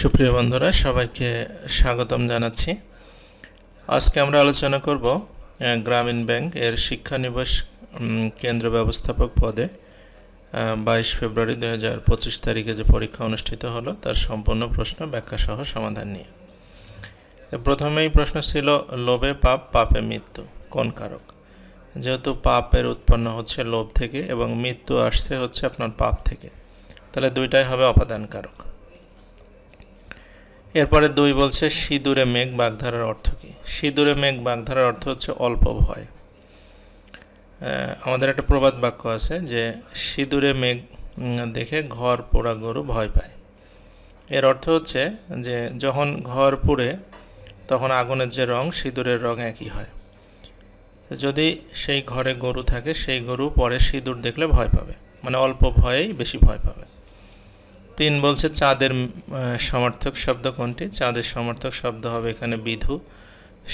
সুপ্রিয় বন্ধুরা, সবাইকে স্বাগতম জানাচ্ছি। আজকে আমরা আলোচনা করব গ্রামীণ ব্যাংক এর শিক্ষানিবাস কেন্দ্র ব্যবস্থাপক পদে বাইশ ফেব্রুয়ারি দু হাজার পঁচিশ তারিখে যে পরীক্ষা অনুষ্ঠিত হলো, তার সম্পূর্ণ প্রশ্ন ব্যাখ্যা সহ সমাধান নিয়ে। প্রথমেই প্রশ্ন ছিল, লোভে পাপ, পাপে মৃত্যু, কোন কারক? যেহেতু পাপের উৎপন্ন হচ্ছে লোভ থেকে এবং মৃত্যু আসছে হচ্ছে আপনার পাপ থেকে, তাহলে দুইটাই হবে অপাদান কারক। এরপরে দুই বলছে, সিঁদুরে মেঘ বাগধারার অর্থ কী? সিঁদুরে মেঘ বাগধারার অর্থ হচ্ছে অল্প ভয়। আমাদের একটা প্রবাদ বাক্য আছে যে, সিঁদুরে মেঘ দেখে ঘর পোড়া গরু ভয় পায়। এর অর্থ হচ্ছে যে, যখন ঘর পুড়ে, তখন আগুনের যে রং, সিঁদুরের রং একই হয়। যদি সেই ঘরে গরু থাকে, সেই গরু পরে সিঁদুর দেখলে ভয় পাবে। মানে অল্প ভয়েই বেশি ভয় পাবে। তিন বলছে চাঁদের সমার্থক শব্দ কোনটি? চাঁদের সমার্থক শব্দ হবে এখানে বিধু,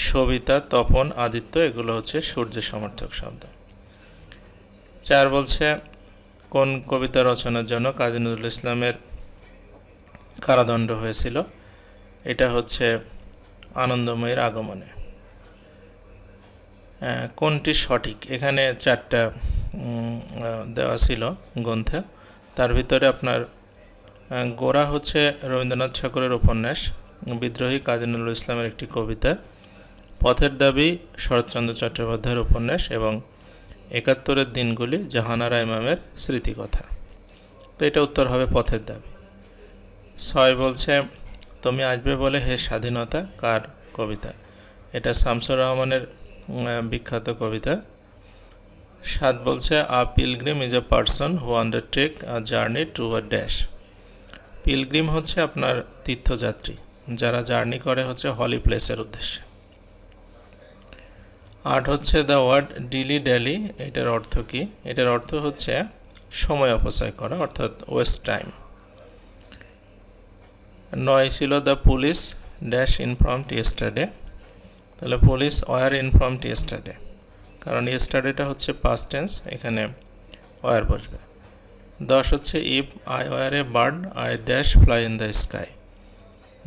সবিতা, তপন, আদিত্য, এগুলো হচ্ছে সূর্যের সমার্থক শব্দ। চার বলছে, কোন কবিতা রচনার জন্য কাজী নজরুল ইসলামের কারাদণ্ড হয়েছিল? এটা হচ্ছে আনন্দময়ের আগমনে। কোনটি সঠিক? এখানে চারটা দেওয়া ছিল গ্রন্থে। তার ভিতরে আপনার গোরা হচ্ছে রবীন্দ্রনাথ ঠাকুরের উপন্যাস, বিদ্রোহী কাজী নজরুল ইসলামের একটি কবিতা। পথের দাবি শরৎচন্দ্র চট্টোপাধ্যায়ের উপন্যাস এবং একাত্তরের দিনগুলি জাহানারা ইমামের স্মৃতিকথা। তো এটা উত্তর হবে পথের দাবি। ছয় বলছে, তুমি আসবে বলে হে স্বাধীনতা কার কবিতা? এটা শামসুর রহমানের বিখ্যাত কবিতা। সাত বলছে, a pilgrim is a person who undertake a journey to a dash. Pilgrim হচ্ছে আপনার তীর্থযাত্রী, যারা জার্নি করে হচ্ছে হলি প্লেসের উদ্দেশ্যে। আট হচ্ছে দ্য ওয়ার্ড ডিলি ডেলি, এটার অর্থ কি? এটার অর্থ হচ্ছে সময় অপচয় করা, অর্থাৎ ওয়েস্ট টাইম। নয় ছিল the police dash informed yesterday. তাহলে পুলিশ ওয়ার ইনফর্মড ইয়েস্টারডে, কারণ ইয়েস্টারডেটা হচ্ছে পাস্ট টেন্স এখানে ওয়ার বসবে। দশ হচ্ছে if I were a bird I dash fly in the sky.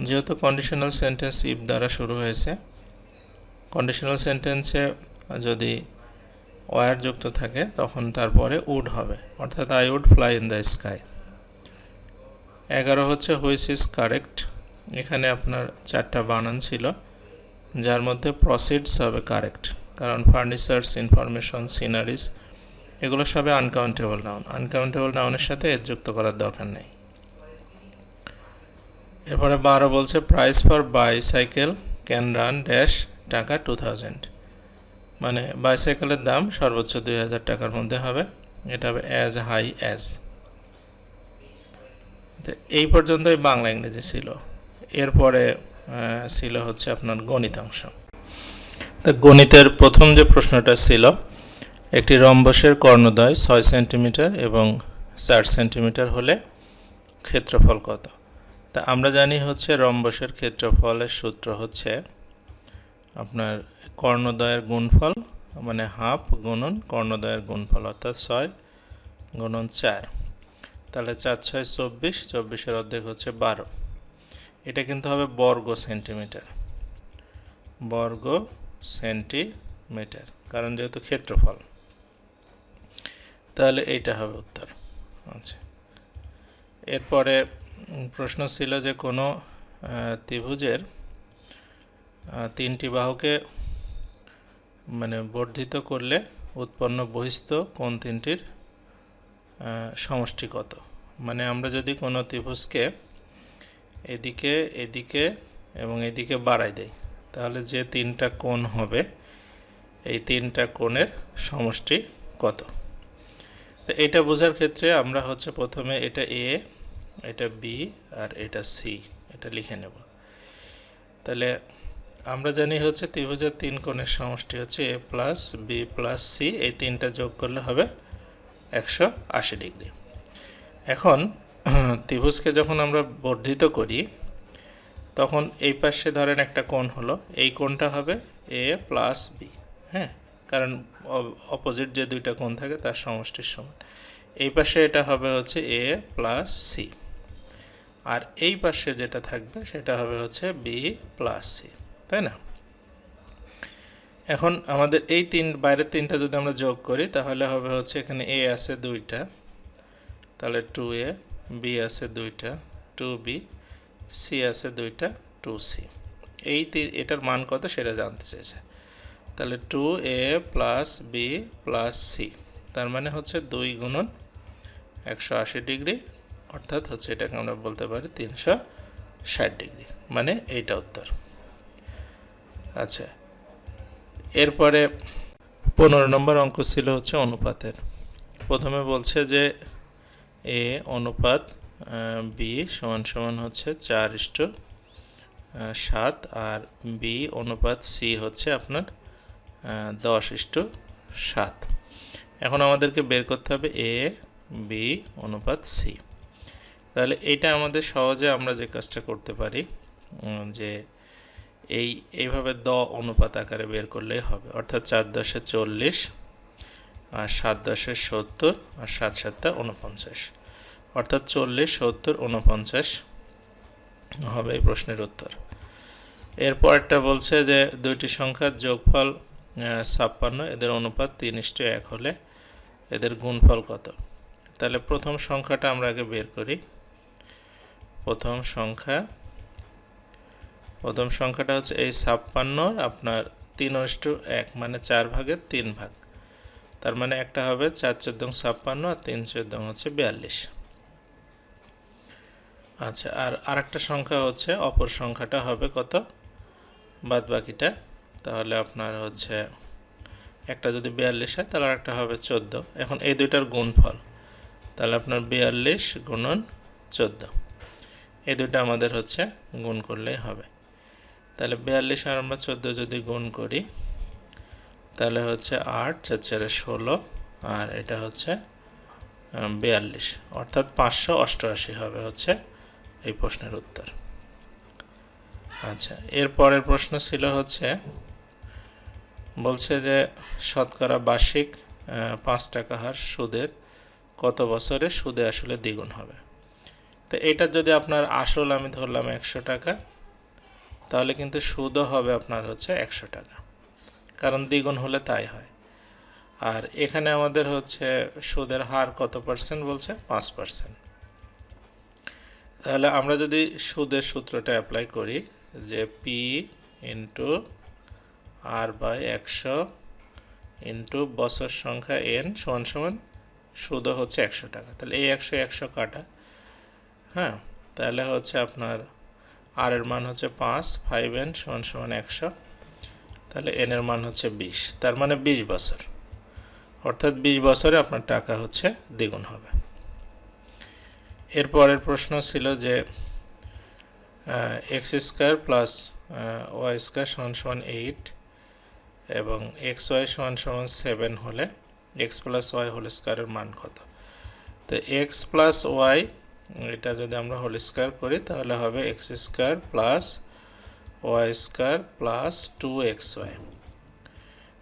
যেহেতু কন্ডিশনাল সেন্টেন্স ইফ দ্বারা শুরু হয়েছে কন্ডিশনাল সেন্টেন্সে যদি ওয়ার যুক্ত থাকে, তখন তারপরে উড হবে, অর্থাৎ I would fly in the sky. এগারো হচ্ছে হুইচ ইজ কারেক্ট, এখানে আপনার চারটা বানান ছিল, যার মধ্যে প্রসিডস হবে কারেক্ট, কারণ ফার্নিচার্স, ইনফরমেশন, সিনারিস এগুলো সবে আনকাউন্টেবল নাউন আনকাউন্টেবল নাউনের সাথে এর যুক্ত করার দরকার নেই। এরপরে বারো বলছে price for bicycle can run dash টাকা টু থাউজেন্ড মানে বাইসাইকেলের দাম সর্বোচ্চ দুই হাজার টাকার মধ্যে হবে। এটা হবে অ্যাজ হাই অ্যাজ এই পর্যন্তই বাংলা ইংরেজি ছিল। এরপরে ছিল হচ্ছে আপনার গণিতাংশ। তো গণিতের প্রথম যে প্রশ্নটা ছিল একটি রম্বসের কর্ণদ্বয় ছয় সেন্টিমিটার এবং চার সেন্টিমিটার হলে ক্ষেত্রফল কত? তা আমরা জানি হচ্ছে রম্বসের ক্ষেত্রফলের সূত্র হচ্ছে আপনার কর্ণদ্বয়ের গুণফল মানে হাফ গুণন কর্ণদ্বয়ের গুণফল অর্থাৎ ছয় গুণন চার। তাহলে চার, ছয়, চব্বিশ, চব্বিশের অর্ধেক হচ্ছে বারো। এটা কিন্তু হবে বর্গ সেন্টিমিটার। বর্গ সেন্টিমিটার, কারণ যেহেতু ক্ষেত্রফল। তাহলে এইটা হবে উত্তর। আচ্ছা। এরপরে প্রশ্ন ছিল যে কোনো ত্রিভুজের তিনটি বাহুকে মানে বর্ধিত করলে উৎপন্ন বহিস্থ কোন তিনটির সমষ্টি কত? মানে আমরা যদি কোনো ত্রিভুজকে এদিকে এদিকে এবং এদিকে বাড়াই দেই, তাহলে যে তিনটা কোণ হবে, এই তিনটা কোণের সমষ্টি কত? তো এটা বোঝার ক্ষেত্রে আমরা হচ্ছে প্রথমে এটা এ, এটা বি আর এটা সি, এটা লিখে নেব। তাহলে আমরা জানি হচ্ছে ত্রিভুজের তিন কোণের সমষ্টি হচ্ছে A plus B plus C, এই তিনটা যোগ করলে হবে একশো আশি ডিগ্রি। এখন ত্রিভুজকে যখন আমরা বর্ধিত করি, তখন এই পাশে ধরেন একটা কোণ হলো, এই কোণটা হবে এ প্লাস বি হ্যাঁ? কারণ অপোজিট যে দুইটা কোণ থাকে তার সমষ্টির সমান। এই পাশে এটা হবে হচ্ছে এ প্লাস সি আর এই পাশে যেটা থাকবে সেটা হবে হচ্ছে বি প্লাস সি তাই না? এখন আমাদের এই তিন, বাইরের তিনটা যদি আমরা যোগ করি, তাহলে হবে হচ্ছে এখানে এ আছে দুইটা। তাহলে টু এ বি আছে দুইটা টু বি সি আছে দুইটা টু সি এই এটার মান কত সেটা জানতে চেয়েছে। তাহলে two A plus B plus C তার মানে হচ্ছে দুই গুণন একশো আশি ডিগ্রি, অর্থাৎ হচ্ছে এটাকে আমরা বলতে পারি তিনশো ষাট ডিগ্রি মানে এইটা উত্তর। আচ্ছা এরপরে পনেরো নম্বর অঙ্ক ছিল হচ্ছে অনুপাতের। প্রথমে বলছে যে এ অনুপাত বি সমান সমান হচ্ছে চার ইষ্ট সাত, আর বি অনুপাত সি হচ্ছে আপনার দশ ইষ্ট সাত। এখন আমাদেরকে বের করতে হবে এ বি অনুপাত সি তাহলে এটা আমাদের সহজে আমরা যে কাজটা করতে পারি যে এই, এইভাবে দ অনুপাত আকারে বের করলেই হবে। অর্থাৎ চার দশে চল্লিশ আর সাত দশে সত্তর আর সাত সাতটা উনপঞ্চাশ অর্থাৎ চল্লিশ, সত্তর উনপঞ্চাশ হবে এই প্রশ্নের উত্তর। এরপরটা বলছে যে দুইটি সংখ্যার যোগফল ছাপ্পান্ন, এদের অনুপাত তিন ইস্টু এক হলে এদের গুণফল কত? তাহলে প্রথম সংখ্যাটা আমরা আগে বের করি। প্রথম সংখ্যা, প্রথম সংখ্যাটা হচ্ছে এই ছাপ্পান্ন, আপনার তিন ইস্টু এক মানে চার ভাগের তিন ভাগ। তার মানে একটা হবে চার চোদ্দং ছাপ্পান্ন আর তিন চোদ্দং হচ্ছে বিয়াল্লিশ। আচ্ছা আর আরেকটা সংখ্যা হচ্ছে, অপর সংখ্যাটা হবে কত? বাদ বাকিটা তাহলে আপনার হচ্ছে একটা যদি বিয়াল্লিশ হয়, তাহলে আরেকটা হবে চোদ্দ। এখন এই দুইটার গুণফল, তাহলে আপনার বিয়াল্লিশ গুণন চোদ্দ। এই দুইটা আমাদের হচ্ছে গুণ করলেই হবে। তাহলে বিয়াল্লিশ আর আমরা চোদ্দ যদি গুণ করি, তাহলে হচ্ছে আট, চার, চারে ষোলো, আর এটা হচ্ছে বিয়াল্লিশ। অর্থাৎ পাঁচশো অষ্টআশি হবে হচ্ছে এই প্রশ্নের উত্তর। আচ্ছা এর পরের প্রশ্ন ছিল হচ্ছে বলছে যে শতকরা বার্ষিক পাঁচ টাকা হার সুদের কত বছরে সুদে আসলে দ্বিগুণ হবে? তো এটা যদি আপনার আসল আমি ধরলাম একশো টাকা, তাহলে কিন্তু সুদও হবে আপনার হচ্ছে একশো টাকা। কারণ দ্বিগুণ হলে তাই হয়। আর এখানে আমাদের হচ্ছে সুদের হার কত পার্সেন্ট বলছে? পাঁচ পার্সেন্ট তাহলে আমরা যদি সুদের সূত্রটা অ্যাপ্লাই করি যে পি ইন্টু আর বাই একশো ইন্টু বছর সংখ্যা এন সমান সমান সুদও হচ্ছে একশো টাকা। তাহলে এই একশো একশো কাটা। হ্যাঁ তাহলে হচ্ছে আপনার আর এর মান হচ্ছে পাঁচ ফাইভ এন সমান সমান একশো। তাহলে এন এর মান হচ্ছে বিশ, তার মানে বিশ বছর। অর্থাৎ বিশ বছরে আপনার টাকা হচ্ছে দ্বিগুণ হবে। এরপরের প্রশ্ন ছিল যে x square plus y square সমান সমান এইট এবং এক্স ওয়াই সমান সমান সেভেন হলে এক্স প্লাস ওয়াই হোল স্কোয়ারের মান কত? তো এক্স প্লাস ওয়াই এটা যদি আমরা হোল স্কোয়ার করি, তাহলে হবে x square plus y square plus two x y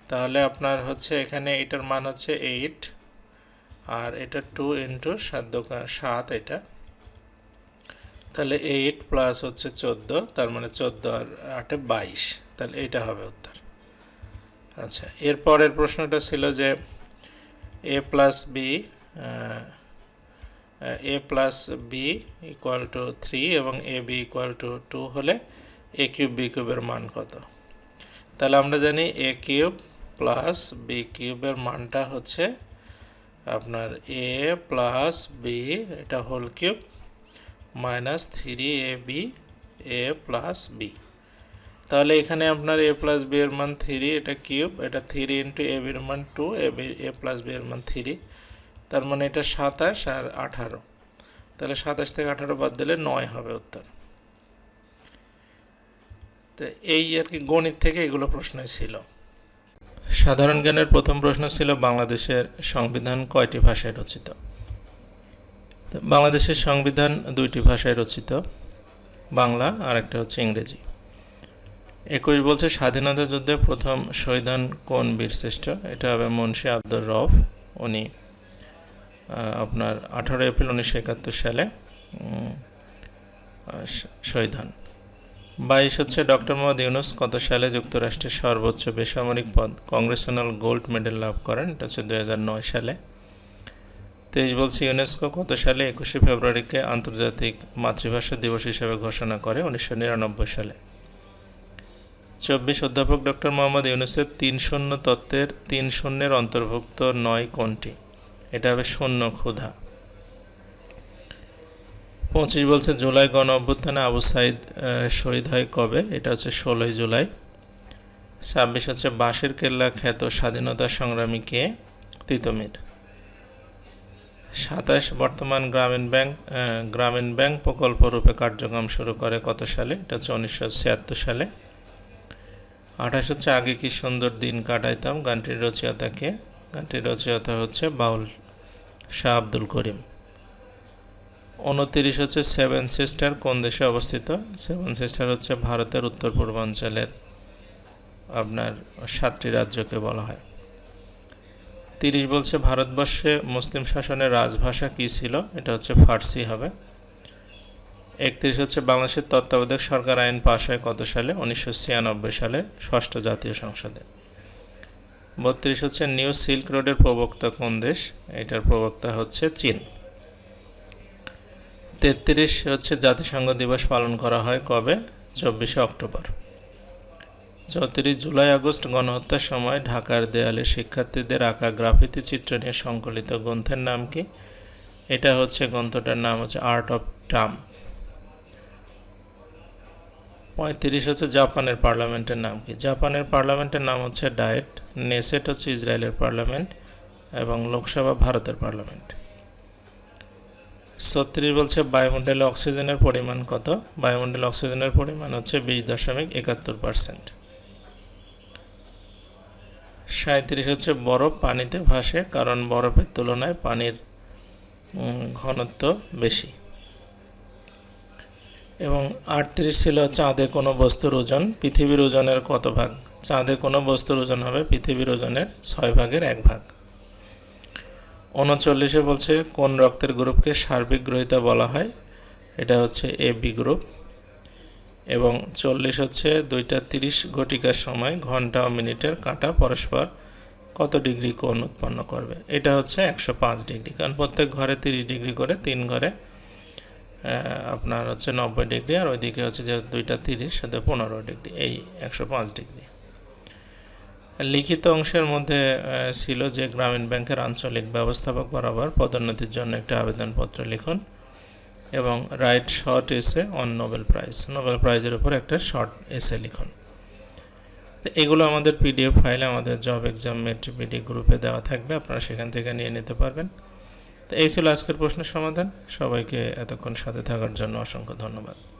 তাহলে আপনার হচ্ছে এখানে এটার মান হচ্ছে এইট আর এটা টু ইন্টু সাত দোকান, সাত এটা। তাহলে এইট প্লাস হচ্ছে চোদ্দ, তার মানে চোদ্দ আর আটে বাইশ। তাহলে এইটা হবে উত্তর। আচ্ছা এরপরের প্রশ্নটা ছিল যে A plus B A plus B equal to three এবং A B equal to two হলে এ কিউব বি কিউবের মান কত? তাহলে আমরা জানি এ কিউব প্লাস বি কিউবের মানটা হচ্ছে আপনার এ প্লাস বি এটা whole cube minus three A B A plus B তাহলে এখানে আপনার এ প্লাস বি এর মান থ্রি এটা কিউব এটা থ্রি ইন্টু এ বির মান two A B A plus B এর মান থ্রি তার মানে এটা সাতাশ আর আঠারো। তাহলে সাতাশ থেকে আঠারো বাদ দিলে নয় হবে উত্তর। তো এই আর কি গণিত থেকে এগুলো প্রশ্নই ছিল। সাধারণ জ্ঞানের প্রথম প্রশ্ন ছিল বাংলাদেশের সংবিধান কয়টি ভাষায় রচিত? বাংলাদেশের সংবিধান দুইটি ভাষায় রচিত, বাংলা আর একটা হচ্ছে ইংরেজি। একুশ বলছে, স্বাধীনতা যুদ্ধে প্রথম শহীদান কোন বীরশ্রেষ্ঠ এটা হবে মুন্সি আব্দুর রফ উনি আপনার আঠারো এপ্রিল উনিশশো একাত্তর সালে শহীদ হন বাইশ হচ্ছে, ডক্টর মোহাম্মদ ইউনুস কত সালে যুক্তরাষ্ট্রের সর্বোচ্চ বেসামরিক পদ, কংগ্রেশনাল গোল্ড মেডেল লাভ করেন? এটা হচ্ছে দু হাজার নয় সালে। তেইশ বলছে, ইউনেস্কো কত সালে একুশে ফেব্রুয়ারিকে আন্তর্জাতিক মাতৃভাষা দিবস হিসেবে ঘোষণা করে? উনিশশো নিরানব্বই সালে। চব্বিশ অধ্যাপক ডক্টর মোহাম্মদ ইউনুসের তিন শূন্য তত্ত্বের তিন শূন্যের অন্তর্ভুক্ত নয় কোনটি এটা হবে শূন্য ক্ষুধা। পঁচিশ বলছে, জুলাই গণ অভ্যুত্থানে আবু সাইদ শহীদ হয় কবে? এটা হচ্ছে ষোলোই জুলাই। ছাব্বিশ হচ্ছে, বাঁশের কেল্লা খ্যাত স্বাধীনতা সংগ্রামী কে? তিতমির সাতাশ, বর্তমান গ্রামীণ ব্যাংক গ্রামীণ ব্যাংক প্রকল্প রূপে কার্যক্রম শুরু করে কত সালে? এটা হচ্ছে উনিশশো ছিয়াত্তর সালে। আঠাশ হচ্ছে আগে কি সুন্দর দিন কাটাইতাম, গানটির রচয়িতাকে। গানটির রচয়িতা হচ্ছে বাউল শাহ আব্দুল করিম। উনতিরিশ হচ্ছে সেভেন সিস্টার, কোন দেশে অবস্থিত? সেভেন সিস্টার হচ্ছে ভারতের উত্তর পূর্বাঞ্চলের আপনার সাতটি রাজ্যকে বলা হয়। তিরিশ বলছে ভারতবর্ষে মুসলিম শাসনের রাজভাষা কী ছিল? এটা হচ্ছে ফার্সি হবে। একত্রিশ হচ্ছে বাংলাদেশের তত্ত্বাবধায়ক সরকার আইন পাশ হয় কত সালে? উনিশশো ছিয়ানব্বই সালে ষষ্ঠ জাতীয় সংসদে। বত্রিশ হচ্ছে নিউ সিল্ক রোডের প্রবক্তা কোন দেশ? এটার প্রবক্তা হচ্ছে চীন। তেত্রিশ হচ্ছে জাতিসংঘ দিবস পালন করা হয় কবে? চব্বিশে অক্টোবর। চৌত্রিশ জুলাই, আগস্ট গণহত্যার সময় ঢাকার দেয়ালে শিক্ষার্থীদের আঁকা গ্রাফিতি চিত্র নিয়ে সংকলিত গ্রন্থের নাম কি? এটা হচ্ছে গ্রন্থটার নাম হচ্ছে আর্ট অফ টাম পঁয়ত্রিশ হচ্ছে জাপানের পার্লামেন্টের নাম কি? জাপানের পার্লামেন্টের নাম হচ্ছে ডায়েট, নেসেট হচ্ছে ইসরায়েলের পার্লামেন্ট এবং লোকসভা ভারতের পার্লামেন্ট। ছত্রিশ বলছে বায়ুমণ্ডলে অক্সিজেনের পরিমাণ কত? বায়ুমণ্ডলে অক্সিজেনের পরিমাণ হচ্ছে বিশ দশমিক একাত্তর পার্সেন্ট। সাঁত্রিশ হচ্ছে বরফ, পানিতে ভাসে কারণ বরফের তুলনায় পানির ঘনত্ব বেশি। এবং আটত্রিশ ছিল চাঁদে কোনো বস্তুর ওজন, পৃথিবীর ওজনের কত ভাগ? চাঁদে কোনো বস্তুর ওজন হবে পৃথিবীর ওজনের ছয় ভাগের এক ভাগ। উনচল্লিশে বলছে কোন রক্তের গ্রুপকে সার্বিক গ্রহিতা বলা হয়? এটা হচ্ছে এ বি গ্রুপ। এবং চল্লিশ হচ্ছে দুইটা তিরিশ ঘটিকার সময়, ঘণ্টা ও মিনিটের কাঁটা পরস্পর কত ডিগ্রি কোণ উৎপন্ন করবে? এটা হচ্ছে একশো পাঁচ ডিগ্রি। কারণ প্রত্যেক ঘরে তিরিশ ডিগ্রি করে, তিন ঘরে আপনার হচ্ছে নব্বই ডিগ্রি আর ওইদিকে হচ্ছে যে দুইটা তিরিশ, সাথে পনেরো ডিগ্রি, এই একশো পাঁচ ডিগ্রি। লিখিত অংশের মধ্যে ছিল যে গ্রামীণ ব্যাংকের আঞ্চলিক ব্যবস্থাপক বরাবর পদোন্নতির জন্য একটা আবেদনপত্র লিখুন এবং write short essay on Nobel prize, Nobel প্রাইজের উপর একটা শর্ট এসে লিখুন। এগুলো আমাদের পিডিএফ ফাইলে আমাদের জব এক্সাম মেট্রিপিডি গ্রুপে দেওয়া থাকবে, আপনারা সেখান থেকে নিয়ে নিতে পারবেন। এই ছিল আজকের প্রশ্নের সমাধান। সবাইকে এতক্ষণ সাথে থাকার জন্য অসংখ্য ধন্যবাদ।